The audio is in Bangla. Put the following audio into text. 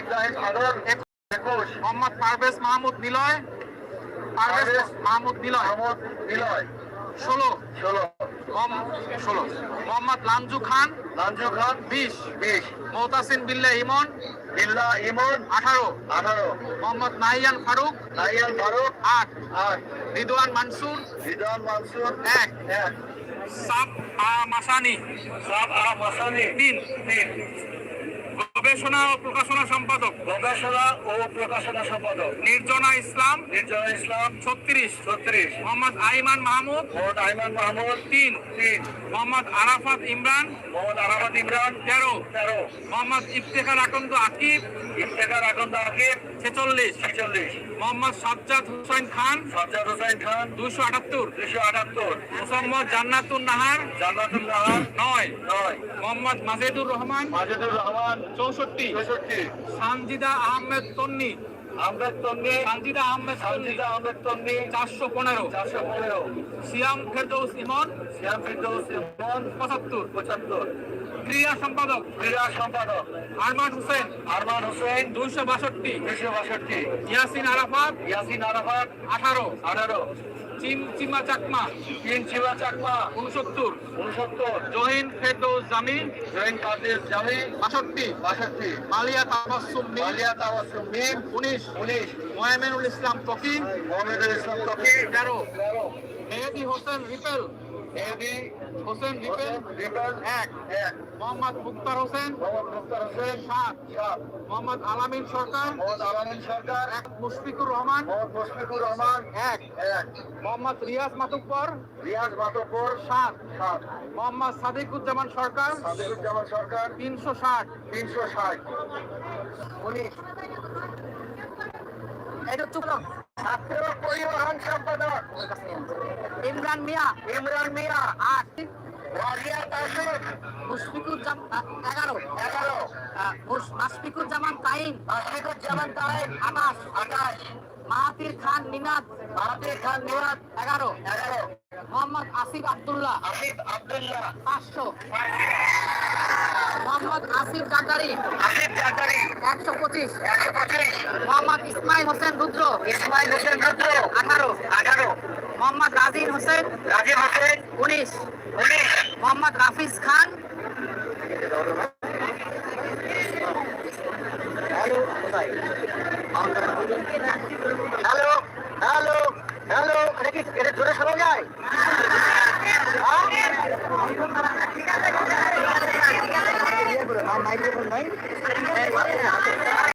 ইব্রাহিম সাগর একুশ। মোহাম্মদ পারভেজ মাহমুদ নিলয়। পারভেজ মাহমুদ নিলয়। মাহমুদ নিলয়। ষোলো। ষোলো। ষোলো। মোহাম্মদ লাঞ্জু খান। লাঞ্জু খান। বিশ। বিশ। মোহতাসিন বিল্লা ইমন। বিল্লা ইমন। আঠারো। আঠারো। মোহাম্মদ নাহিয়ান ফারুক। নাইয়ান ফারুক। আট। আট। রিদওয়ান মানসুর। রিদান মানসুর। এক। এক। সাব আ মাসানি। সাব আ মাসানি। তিন। তিন। গবেষণা ও প্রকাশনা সম্পাদক। গবেষণা ও প্রকাশনা সম্পাদক। নির্জনা ইসলাম। নির্জয় ইসলাম। ছত্রিশ। ছত্রিশ। মোহাম্মদ আইমান মাহমুদ। মোহাম্মদ আইমান মাহমুদ। তিন। তিন। মোহাম্মদ আরাফাত ইমরান। মোহাম্মদ আরাফাত ইমরান। তেরো। তেরো। মোহাম্মদ ইফতেখার আকন্দ আকিব। ইফতেখার আকন্দ আকিব। ছেচল্লিশ। ছেচল্লিশ। মোহাম্মদ সাজ্জাদ হোসেন খান। সাজ্জাদ হোসেন খান। দুশো আটাত্তর। দুশো আটাত্তর। মোহাম্মদ জান্নাতুন নাহার। জান্নাতুল্লাহ নয়। নয়। মোহাম্মদ মাজেদুর রহমান। মাজেদুর রহমান। চৌষট্টি। চৌষট্টি। সানজিদা আহমেদ তন্নি আহমেদ তন্নি সানজিদা আহমেদ সানজিদা আহমেদ তন্নি চারশো পনেরো। চারশো পনেরো। সিয়াম ফেরদৌস ইমন। শ্যাম ফিরদৌস ইমন। পঁচাত্তর। পঁচাত্তর। ক্রিয়া সম্পাদক। ক্রীড়া সম্পাদক। আরমান হোসেন। আরমান হোসেন। দুইশো বাষট্টি। দুশো বাষট্টি। ইয়াসিন আরাফাত। ইয়াসিন আরাফাত। আঠারো। আঠারো। চিম চিমা চাকমা। তিন চিমা চাকমা। উনসত্তর। উনসত্তর। জহিন ফেরদৌস জামি। জৈন কাদের জামি? বাষট্টি। বাষট্টি। মালিয়া তাবাসুম মালিয়া মিম। উনিশ। উনিশ মোয়ামেনুল ইসলাম তকি মোহাম্মদুল ইসলাম তকি তেরো। মেহেদি হোসেন রিপেল। মেহেদি হোসেন রিপেল রিপন এক। এক। মোহাম্মদ মুক্তার হোসেন মোহাম্মদ মুক্তার হোসেন সাত। সাত। মোহাম্মদ আলামিন সরকার মোহাম্মদ আলামিন সরকার এক মুশফিকুর রহমান মোহাম্মদ মুশফিকুর রহমান এক। এক। মোহাম্মদ রিয়াজ মাতুব্বর রিয়াজ মাতব্বর সাত। সাত। মোহাম্মদ সাদিকুজ্জামান সরকার সাদিকুজ্জামান সরকার তিনশো ষাট। তিনশো ষাট। উনিশ এটা চুপ ছাত্র পরিবহন সম্পাদক। ইমরান মিয়া। ইমরান মিয়া। আট রাজিয়া তাসির। মুশফিকুর এগারো। এগারো। মাশফিকুর জামান তাইম আশিকুজ্জামান তারেক আকাশ। আকাশ। মাহাতির খান মিনাদ। মাহাতির খান মুরাদ এগারো। এগারো। মোহাম্মদ আসিফ আব্দুল্লাহ। আসিফ আব্দুল্লাহ। পাঁচশো। Mohammad Asif Kadri Asif Kadri 125 125 Mohammad Ismail Hossain Rudra. Ismail Hossain Rudra. 18 18 Mohammad Rajin Hossain. Rajin Hossain. 19 19 Mohammad Rafiz Khan. Hello. Hello. Hello. Hello. এটা কি এটা জোরে শোনা যায়? নাই